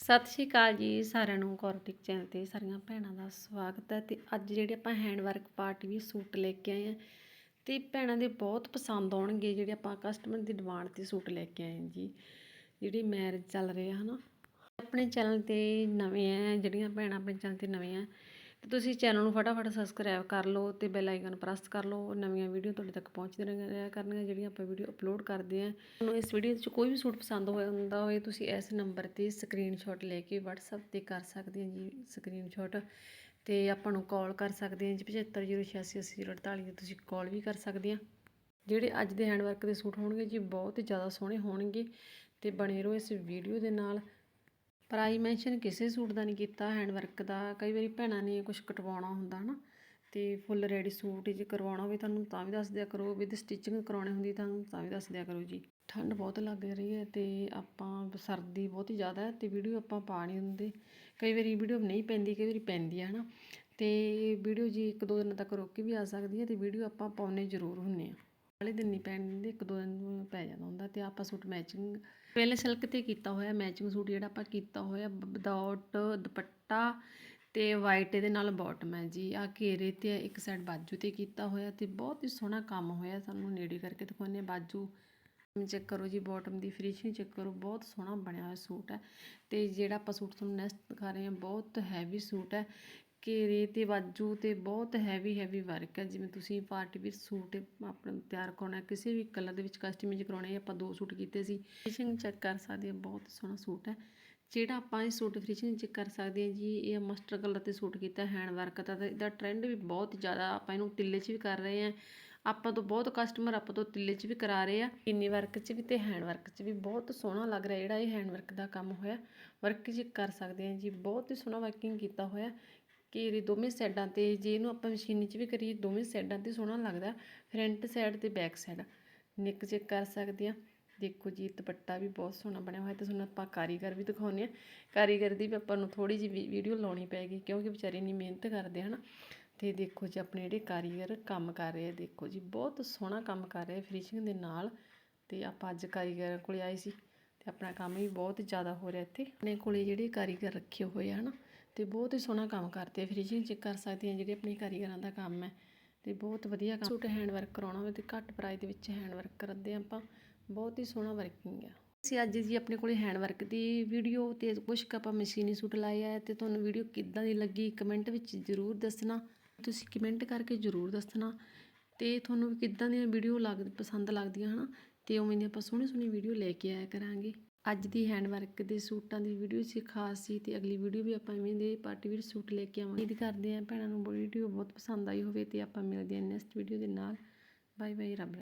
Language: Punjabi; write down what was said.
ਸਤਿ ਸ਼੍ਰੀ ਅਕਾਲ ਜੀ ਸਾਰਿਆਂ ਨੂੰ ਕੋਰਟਿਕ ਚੈਨਲ ਤੇ ਸਾਰੀਆਂ ਭੈਣਾਂ ਦਾ ਸਵਾਗਤ ਹੈ ਤੇ ਅੱਜ ਜਿਹੜੇ ਆਪਾਂ ਹੈਂਡ ਵਰਕ ਪਾਰਟ ਵੀ ਸੂਟ ਲੈ ਕੇ ਆਏ ਆ ਤੇ ਭੈਣਾਂ ਦੇ ਬਹੁਤ ਪਸੰਦ ਆਉਣਗੇ ਜਿਹੜੇ ਆਪਾਂ ਕਸਟਮਰ ਦੀ ਡਿਮਾਂਡ ਤੇ ਸੂਟ ਲੈ ਕੇ ਆਏ ਜੀ, ਜਿਹੜੀ ਮੈਰਿਜ ਚੱਲ ਰਹੀ ਆ ਹਨਾ। ਆਪਣੇ ਚੈਨਲ ਤੇ ਨਵੇਂ ਆ, ਜਿਹੜੀਆਂ ਭੈਣਾਂ ਆਪਣੇ ਚੈਨਲ ਤੇ ਨਵੇਂ ਆ ਤੇ ਤੁਸੀਂ ਚੈਨਲ ਨੂੰ ਫਟਾਫਟ ਸਬਸਕ੍ਰਾਈਬ ਕਰ ਲਓ ਤੇ ਬੈਲ ਆਈਕਨ ਪ੍ਰੈਸ ਕਰ ਲਓ। ਨਵੀਆਂ ਵੀਡੀਓ ਤੁਹਾਡੇ ਤੱਕ ਪਹੁੰਚਦੀਆਂ ਰਿਹਾ ਕਰਨਗੀਆਂ ਜਿਹੜੀਆਂ ਆਪਾਂ ਵੀਡੀਓ ਅਪਲੋਡ ਕਰਦੇ ਆ ਤੁਹਾਨੂੰ ਇਸ ਵੀਡੀਓ ਵਿੱਚ ਕੋਈ ਵੀ ਸੂਟ ਪਸੰਦ ਹੋਇਆ ਹੁੰਦਾ ਹੋਏ ਤੁਸੀਂ ਇਸ ਨੰਬਰ ਤੇ ਸਕਰੀਨਸ਼ਾਟ ਲੈ ਕੇ WhatsApp ਤੇ ਕਰ ਸਕਦੇ ਆ ਜੀ ਸਕਰੀਨਸ਼ਾਟ ਤੇ ਆਪਾਂ ਨੂੰ ਕਾਲ ਕਰ ਸਕਦੇ ਆ ਜੀ 7506880848 ਤੇ ਤੁਸੀਂ ਕਾਲ ਵੀ ਕਰ ਸਕਦੇ ਆ ਜਿਹੜੇ ਅੱਜ ਦੇ ਹੈਂਡਵਰਕ ਦੇ ਸੂਟ ਹੋਣਗੇ ਜੀ, ਬਹੁਤ ਹੀ ਜ਼ਿਆਦਾ ਸੋਹਣੇ ਹੋਣਗੇ ਤੇ ਬਣੇ ਰਹੋ ਇਸ ਵੀਡੀਓ ਦੇ ਨਾਲ। ਪਰ ਆਈ ਮੈਂਸ਼ਨ ਕਿਸੇ ਸੂਟ ਦਾ ਨਹੀਂ ਕੀਤਾ ਹੈਂਡ ਵਰਕ ਦਾ। ਕਈ ਵਾਰੀ ਭੈਣਾਂ ਨੇ ਕੁਝ ਕਟਵਾਉਣਾ ਹੁੰਦਾ ਹਨਾ, ਤੇ ਫੁੱਲ ਰੈਡੀ ਸੂਟ ਜੇ ਕਰਵਾਉਣਾ ਹੋਵੇ ਤੁਹਾਨੂੰ ਤਾਂ ਵੀ ਦੱਸ ਦਿਆ ਕਰੋ ਵਿਦ ਸਟਿਚਿੰਗ ਕਰਾਉਣੀ ਹੁੰਦੀ ਤੁਹਾਨੂੰ ਤਾਂ ਵੀ ਦੱਸ ਦਿਆ ਕਰੋ ਜੀ। ਠੰਡ ਬਹੁਤ ਲੱਗ ਰਹੀ ਹੈ ਤੇ ਆਪਾਂ ਸਰਦੀ ਬਹੁਤ ਹੀ ਜ਼ਿਆਦਾ ਹੈ ਤੇ ਵੀਡੀਓ ਆਪਾਂ ਪਾ ਨਹੀਂ ਹੁੰਦੇ ਕਈ ਵਾਰੀ ਵੀਡੀਓ ਨਹੀਂ ਪੈਂਦੀ, ਕਈ ਵਾਰੀ ਪੈਂਦੀ ਹੈ ਹਨਾ। ਤੇ ਵੀਡੀਓ ਜੀ ਇੱਕ ਦੋ ਦਿਨ ਤੱਕ ਰੁਕ ਕੇ ਵੀ ਆ ਸਕਦੀ ਹੈ ਤੇ ਵੀਡੀਓ ਆਪਾਂ ਪਾਉਣੇ ਜ਼ਰੂਰ ਹੁੰਨੇ ਆ। ਵਾਲੇ ਦਿਨ ਨਹੀਂ ਪੈਣ ਦਿੰਦੇ, ਇੱਕ ਦੋ ਦਿਨ ਪੈ ਜਾਂਦਾ ਹੁੰਦਾ ਤੇ ਆਪਾਂ ਸੂਟ ਮੈਚਿੰਗ ਪਹਿਲੇ ਸਿਲਕ ਤੇ ਕੀਤਾ ਹੋਇਆ ਮੈਚਿੰਗ ਸੂਟ ਜਿਹੜਾ ਆਪਾਂ ਕੀਤਾ ਹੋਇਆ ਵਿਦਆਊਟ ਦੁਪੱਟਾ ਤੇ ਵਾਈਟ ਇਹਦੇ ਨਾਲ ਬਾਟਮ ਹੈ ਜੀ। ਆ ਘੇਰੇ ਤੇ ਇੱਕ ਸਾਈਡ ਬਾਜੂ ਤੇ ਕੀਤਾ ਹੋਇਆ ਤੇ ਬਹੁਤ ਹੀ ਸੋਹਣਾ ਕੰਮ ਹੋਇਆ, ਸਾਨੂੰ ਨੇੜੇ ਕਰਕੇ ਦਿਖਾਉਂਦੇ ਬਾਜੂ ਚੈੱਕ ਕਰੋ ਜੀ ਬਾਟਮ ਦੀ ਫਿਨਿਸ਼ਿੰਗ ਚੈੱਕ ਕਰੋ, ਬਹੁਤ ਸੋਹਣਾ ਬਣਿਆ ਹੋਇਆ ਸੂਟ ਹੈ ਤੇ ਜਿਹੜਾ ਆਪਾਂ ਸੂਟ ਤੁਹਾਨੂੰ ਨੈਕਸਟ ਦਿਖਾ ਰਹੇ ਹਾਂ, ਬਹੁਤ ਹੈਵੀ ਸੂਟ ਹੈ। ਘੇਰੇ ਤੇ ਬਾਜੂ ਤੇ ਬਹੁਤ ਹੈਵੀ ਹੈਵੀ ਵਰਕ ਹੈ। ਜਿਵੇਂ ਤੁਸੀਂ ਪਾਰਟੀ ਵਿੱਚ ਸੂਟ ਆਪਣਾ ਤਿਆਰ ਕਰਾਉਣਾ, ਕਿਸੇ ਵੀ ਕਲਰ ਦੇ ਵਿੱਚ ਕਸਟਮਾਈਜ਼ ਕਰਾਉਣੇ, ਆਪਾਂ ਦੋ ਸੂਟ ਕੀਤੇ ਸੀ। ਫਿਨਿਸ਼ਿੰਗ ਚੈੱਕ ਕਰ ਸਕਦੇ ਹਾਂ, ਬਹੁਤ ਸੋਹਣਾ ਸੂਟ ਹੈ। ਜਿਹੜਾ ਆਪਾਂ ਇਹ ਸੂਟ ਫਿਨਿਸ਼ਿੰਗ ਚੈੱਕ ਕਰ ਸਕਦੇ ਹਾਂ ਜੀ, ਇਹ ਮਸਟਰ ਕਲਰ ਤੇ ਸੂਟ ਕੀਤਾ ਹੈਂਡ ਵਰਕ ਦਾ, ਤੇ ਇਹਦਾ ਟ੍ਰੈਂਡ ਵੀ ਬਹੁਤ ਜ਼ਿਆਦਾ ਆਪਾਂ ਇਹਨੂੰ ਤਿੱਲੇ 'ਚ ਵੀ ਕਰ ਰਹੇ ਹਾਂ। ਆਪਾਂ ਤੋਂ ਬਹੁਤ ਕਸਟਮਰ ਆਪਾਂ ਤੋਂ ਤਿੱਲੇ 'ਚ ਵੀ ਕਰਾ ਰਹੇ ਆ। ਇੰਨੀ ਵਰਕ 'ਚ ਵੀ ਤੇ ਹੈਂਡ ਵਰਕ 'ਚ ਵੀ ਬਹੁਤ ਸੋਹਣਾ ਲੱਗ ਰਿਹਾ, ਜਿਹੜਾ ਇਹ ਹੈਂਡ ਵਰਕ ਦਾ ਕੰਮ ਹੋਇਆ। ਵਰਕ 'ਚ ਕਰ ਸਕਦੇ ਹਾਂ ਜੀ, ਬਹੁਤ ਹੀ ਸੋਹਣਾ ਵਰਕਿੰਗ ਕੀਤਾ ਹੋਇਆ। ਘੇਰੇ ਦੋਵੇਂ ਸਾਈਡਾਂ ਤੇ ਜੇ ਇਹਨੂੰ ਆਪਾਂ ਮਸ਼ੀਨੀ 'ਚ ਵੀ ਕਰੀਏ, ਦੋਵੇਂ ਸਾਈਡਾਂ ਤੇ ਸੋਹਣਾ ਲੱਗਦਾ, ਫਰੰਟ ਸਾਈਡ ਤੇ ਬੈਕ ਸਾਈਡ। ਨਿੱਕ ਚੈੱਕ ਕਰ ਸਕਦੇ ਆ। ਦੇਖੋ ਜੀ, ਦੁਪੱਟਾ ਵੀ ਬਹੁਤ ਸੋਹਣਾ ਬਣਿਆ ਹੋਇਆ ਤੇ ਤੁਹਾਨੂੰ ਆਪਾਂ ਕਾਰੀਗਰ ਵੀ ਦਿਖਾਉਂਦੇ ਆ। ਕਾਰੀਗਰ ਦੀ ਵੀ ਆਪਾਂ ਨੂੰ ਥੋੜੀ ਜਿਹੀ ਵੀਡੀਓ ਲਾਉਣੀ ਪੈਗੀ ਕਿਉਂਕਿ ਵਿਚਾਰੇ ਨਹੀਂ ਮਿਹਨਤ ਕਰਦੇ ਹਨ। ਤੇ ਦੇਖੋ ਜੀ, ਆਪਣੇ ਜਿਹੜੇ ਕਾਰੀਗਰ ਕੰਮ ਕਰ ਰਹੇ ਆ, ਦੇਖੋ ਜੀ, ਬਹੁਤ ਸੋਹਣਾ ਕੰਮ ਕਰ ਰਹੇ ਫਿਨਿਸ਼ਿੰਗ ਦੇ ਨਾਲ। ਤੇ ਆਪਾਂ ਅੱਜ ਕਾਰੀਗਰਾਂ ਕੋਲੇ ਆਏ ਸੀ ਤੇ ਆਪਣਾ ਕੰਮ ਵੀ ਬਹੁਤ ਜ਼ਿਆਦਾ ਹੋ ਰਿਹਾ ਇੱਥੇ। ਆਪਣੇ ਕੋਲੇ ਜਿਹੜੇ ਕਾਰੀਗਰ ਰੱਖੇ ਹੋਏ ਆ, ਹਨਾ। ਤੇ ਬਹੁਤ ਹੀ ਸੋਹਣਾ ਕੰਮ ਕਰਦੇ ਆ। ਫਿਨਿਸ਼ਿੰਗ ਚੈੱਕ ਕਰ ਸਕਦੇ ਆ ਜਿਹੜੇ ਆਪਣੇ ਕਾਰੀਗਰਾਂ ਦਾ ਕੰਮ ਹੈ ਤੇ ਬਹੁਤ ਵਧੀਆ ਕੰਮ ਸੂਟ ਹੈਂਡ ਵਰਕ ਕਰਾਉਣਾ ਹੋਵੇ ਤੇ ਘੱਟ ਪ੍ਰਾਈਸ ਦੇ ਵਿੱਚ ਹੈਂਡ ਵਰਕ ਕਰਦੇ ਆ ਆਪਾਂ। ਬਹੁਤ ਹੀ ਸੋਹਣਾ ਵਰਕਿੰਗ ਆ। ਅਸੀਂ ਅੱਜ ਜੀ ਆਪਣੇ ਕੋਲੇ ਹੈਂਡ ਵਰਕ ਦੀ ਵੀਡੀਓ ਤੇ ਕੁਝ ਕੁ ਆਪਾਂ ਮਸ਼ੀਨੀ ਸੂਟ ਲਾਏ ਆ ਤੇ ਤੁਹਾਨੂੰ ਵੀਡੀਓ ਕਿੱਦਾਂ ਦੀ ਲੱਗੀ ਕਮੈਂਟ ਵਿੱਚ ਜ਼ਰੂਰ ਦੱਸਣਾ। ਤੁਸੀਂ ਕਮੈਂਟ ਕਰਕੇ ਜ਼ਰੂਰ ਦੱਸਣਾ। ਤੇ ਤੁਹਾਨੂੰ ਕਿੱਦਾਂ ਦੀਆਂ ਵੀਡੀਓ ਲੱਗ ਪਸੰਦ ਲੱਗਦੀਆਂ ਹਨਾ? ਤੇ ਉਵੇਂ ਦੀ ਆਪਾਂ ਸੋਹਣੀ ਸੋਹਣੀ ਵੀਡੀਓ ਲੈ ਕੇ ਆਇਆ ਕਰਾਂਗੇ। ਅੱਜ ਦੀ ਹੈਂਡਵਰਕ ਦੇ ਸੂਟਾਂ ਦੀ ਵੀਡੀਓ ਸੀ, ਖਾਸ ਸੀ ਤੇ ਅਗਲੀ ਵੀਡੀਓ ਵੀ ਆਪਾਂ ਇਵੇਂ ਦੇ ਪਾਰਟੀ ਵੀਰ ਸੂਟ ਲੈ ਕੇ ਆਵਾਂਗੇ। ਉਮੀਦ ਕਰਦੇ ਆਂ ਭੈਣਾਂ ਨੂੰ ਵੀਡੀਓ ਬਹੁਤ ਪਸੰਦ ਆਈ ਹੋਵੇ ਤੇ ਆਪਾਂ ਮਿਲਦੇ ਆਂ ਨੈਕਸਟ ਵੀਡੀਓ ਦੇ ਨਾਲ। ਬਾਏ ਬਾਏ ਰੱਬ